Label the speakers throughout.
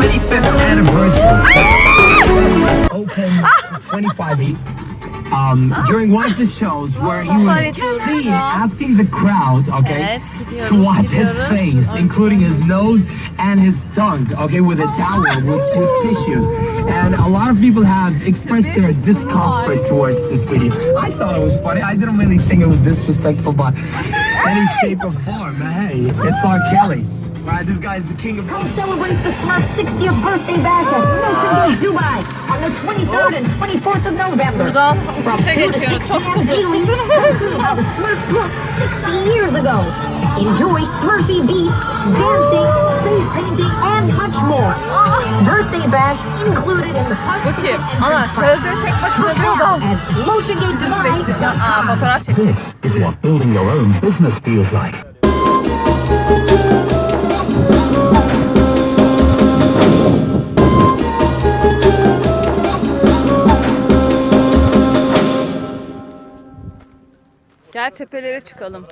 Speaker 1: 25th anniversary. Open 25 feet. Um, during one of the shows where he was seen asking the crowd, okay,
Speaker 2: Evet,
Speaker 1: to wipe his face, including his nose and his tongue, okay, with a towel, with, with tissues. And a lot of people have expressed their discomfort towards this video. I thought it was funny. I didn't really think it was disrespectful but any shape or form. Hey, it's R. Kelly. Right, this guy's the king of
Speaker 3: celebrates the Smurfs' 60th birthday bash at Ocean Gate, Dubai on the 23rd and 24th of November. From two to
Speaker 2: geçiyoruz.
Speaker 3: 6
Speaker 2: Çok
Speaker 3: p.m.
Speaker 2: tutun.
Speaker 3: daily,
Speaker 2: Tutun.
Speaker 3: the Smurfs looked 60 years ago. Enjoy Smurfy beats, dancing, face painting, and much more. Birthday bash included in the
Speaker 2: Bakayım.
Speaker 3: participant
Speaker 2: Ana
Speaker 3: entrance price.
Speaker 2: çölde tek başına
Speaker 3: Shop
Speaker 2: bir
Speaker 3: now
Speaker 2: adam.
Speaker 3: at motiongate
Speaker 2: Aa.
Speaker 1: This is what building your own business feels like.
Speaker 2: Gel tepelere çıkalım.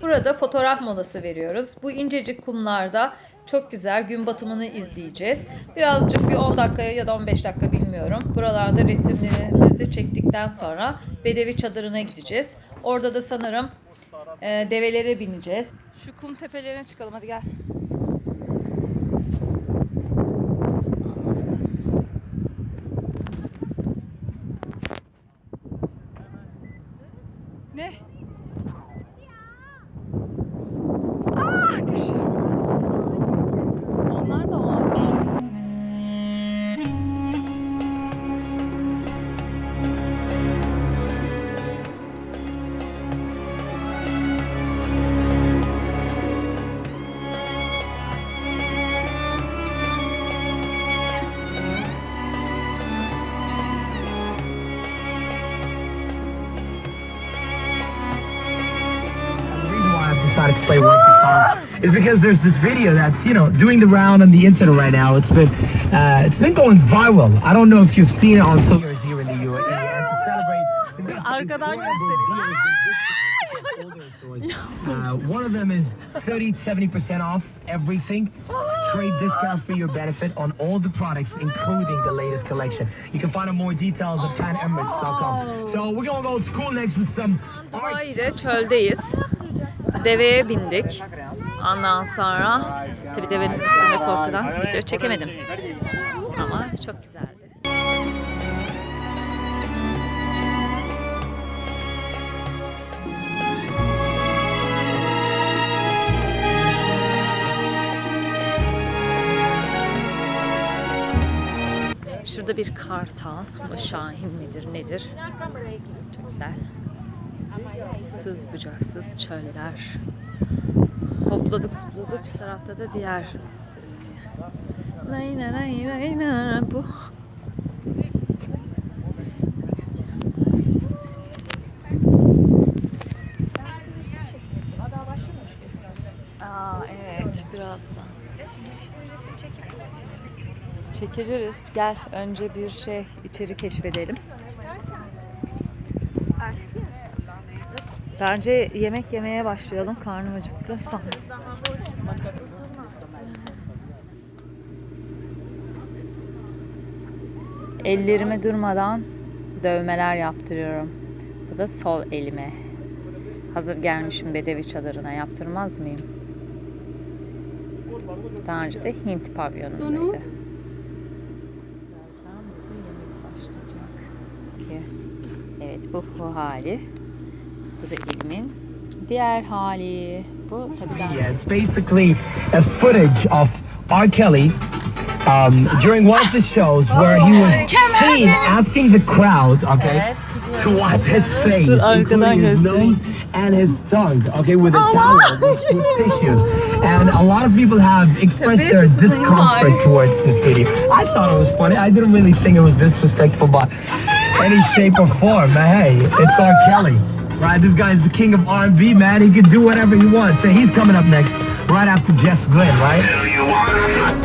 Speaker 2: Burada fotoğraf molası veriyoruz. Bu incecik kumlarda çok güzel gün batımını izleyeceğiz. Birazcık bir 10 dakikaya ya da 15 dakika bilmiyorum. Buralarda resimlerimizi çektikten sonra Bedevi çadırına gideceğiz. Orada da sanırım e, develere bineceğiz. Şu kum tepelerine çıkalım hadi gel. Ne?
Speaker 1: Play one of songs is because there's this video that's you know doing the round on the internet right now. It's been uh, it's been going viral. I don't know if you've seen it on social media here in the U.S. To celebrate,
Speaker 2: arkadan
Speaker 1: Uh, one of them is 30 70% off everything. Straight discount for your benefit on all the products, including the latest collection. You can find out more details at panemirates.com. So we're gonna go to school next with some art
Speaker 2: çöldeyiz. Deveye bindik. Ondan sonra tabi devenin üstünde korkudan video çekemedim. Ama çok güzeldi. Şurada bir kartal ama şahin midir nedir? Çok güzel. Sız bucaksız çöller. Hopladık zıpladık. Şu tarafta da diğer Nay nay nay nay nay bu. Aa evet birazdan. Çekiliriz. Gel önce bir şey içeri keşfedelim. Bence yemek yemeye başlayalım. Karnım acıktı. Sonra. Ellerime durmadan dövmeler yaptırıyorum. Bu da sol elime. Hazır gelmişim Bedevi çadırına yaptırmaz mıyım? Daha önce de Hint pavyonundaydı. Birazdan burada yemek başlayacak. Evet bu bu hali. Bu da elimin diğer hali. Bu tabii daha
Speaker 1: Yeah, it's basically a footage of R. Kelly um, during one of the shows where he was seen asking the crowd, okay,
Speaker 2: Evet,
Speaker 1: to wipe his face, including his nose and his tongue, okay, with a towel, with, with tissues. And a lot of people have expressed their discomfort towards this video. I thought it was funny. I didn't really think it was disrespectful by any shape or form. But hey, it's R. Kelly. Right, this guy is the king of R&B, man. He can do whatever he wants. So he's coming up next, right after Jess Glenn, right?